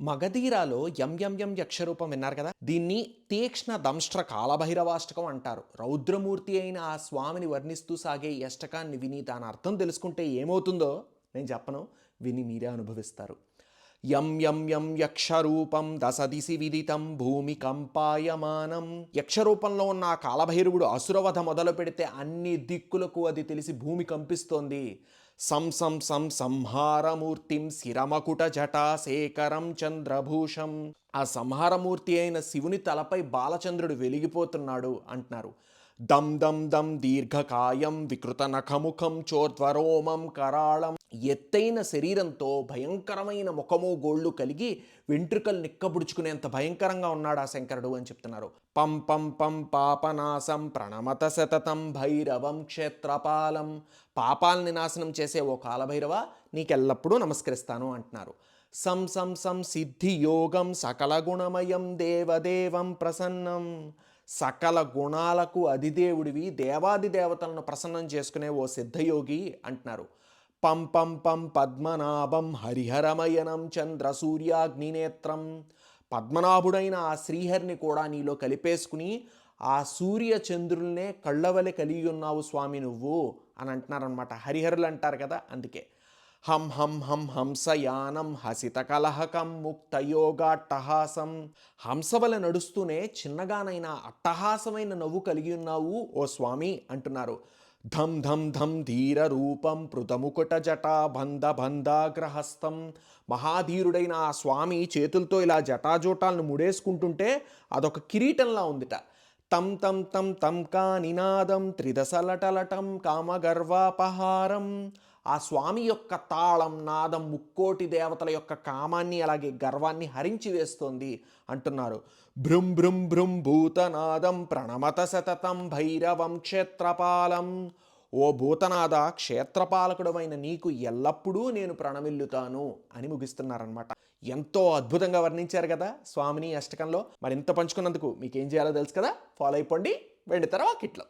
మగధీరాలో ఎంఎంఎం యక్షరూపం విన్నారు కదా? దీన్ని తీక్ష్ణ దంష్ట్ర కాలభైరవాష్టకం అంటారు. రౌద్రమూర్తి అయిన ఆ స్వామిని వర్ణిస్తూ సాగే ఈ అష్టకాన్ని విని దాని అర్థం తెలుసుకుంటే ఏమవుతుందో నేను చెప్పను. విని మీరే అనుభవిస్తారు. యం యం యం యక్షరూపం దశదిశి విదితం భూమి కంపాయమానం. యక్షరూపంలో ఉన్న ఆ కాలభైరవుడు అసురవధ మొదలు పెడితే అన్ని దిక్కులకు అది తెలిసి భూమి కంపిస్తోంది. సం సం సం సంహారమూర్తిం శిరమకుట జటాశేఖరం చంద్రభూషం. ఆ సంహారమూర్తి అయిన శివుని తలపై బాలచంద్రుడు వెలిగిపోతున్నాడు అంటున్నారు. దం దం దం దీర్ఘకాయం వికృత నఖముఖం చోర్ధ్వరోమం కరాళం ఎత్తైన శరీరంతో భయంకరమైన ముఖము గోళ్ళు కలిగి వెంట్రుకలు నిక్కబుడుచుకునేంత భయంకరంగా ఉన్నాడు ఆ శంకరుడు అని చెప్తున్నారు. పం పం పం పాపనాశం ప్రణమత శతతం భైరవం క్షేత్రపాలం పాపాలని నాశనం చేసే ఓ కాలభైరవ నీకెల్లప్పుడూ నమస్కరిస్తాను అంటున్నారు. సం సం సం సిద్ధి యోగం సకల గుణమయం దేవదేవం ప్రసన్నం. సకల గుణాలకు అధిదేవుడివి దేవాది దేవతలను ప్రసన్నం చేసుకునే ఓ సిద్ధయోగి అంటున్నారు. పం పం పం పద్మనాభం హరిహరమయనం చంద్ర సూర్యాగ్నినేత్రం పద్మనాభుడైన ఆ శ్రీహరిని కూడా నీలో కలిపేసుకుని ఆ సూర్య చంద్రుల్నే కళ్ళవలె కలిగి ఉన్నావు స్వామి నువ్వు అని అంటున్నారనమాట హరిహరులు అంటారు కదా అందుకే. హం హం హం హంసయానం హసిత కలహకం ముక్తయోగాట్టహాసం. హంసవల నడుస్తూనే చిన్నగానైనా అట్టహాసమైన నవ్వు కలిగి ఉన్నావు ఓ స్వామి అంటున్నారు. ధం ధం ధం ధీర రూపం పృతముకుట జటా బంధ బంధాగ్రహస్తం మహాధీరుడైన ఆ స్వామి చేతులతో ఇలా జటాజోటాలను ముడేసుకుంటుంటే అదొక కిరీటంలా ఉందిట. తం తం తం తం కా నినాదం త్రిదశలటలటం కామగర్వాపహారం. ఆ స్వామి యొక్క తాళం నాదం ముక్కోటి దేవతల యొక్క కామాన్ని అలాగే గర్వాన్ని హరించి వేస్తోంది అంటున్నారు. భృం భృం భృం భూతనాదం ప్రణమత సతతం భైరవం క్షేత్రపాలం. ఓ భూతనాద క్షేత్రపాలకుడమైన నీకు ఎల్లప్పుడూ నేను ప్రణమిల్లుతాను అని ముగిస్తున్నారనమాట ఎంతో అద్భుతంగా వర్ణించారు కదా స్వామిని అష్టకంలో. మరింత పంచుకున్నందుకు మీకేం చేయాలో తెలుసు కదా? ఫాలో అయిపోండి. వెండి తర్వాత కిట్లో.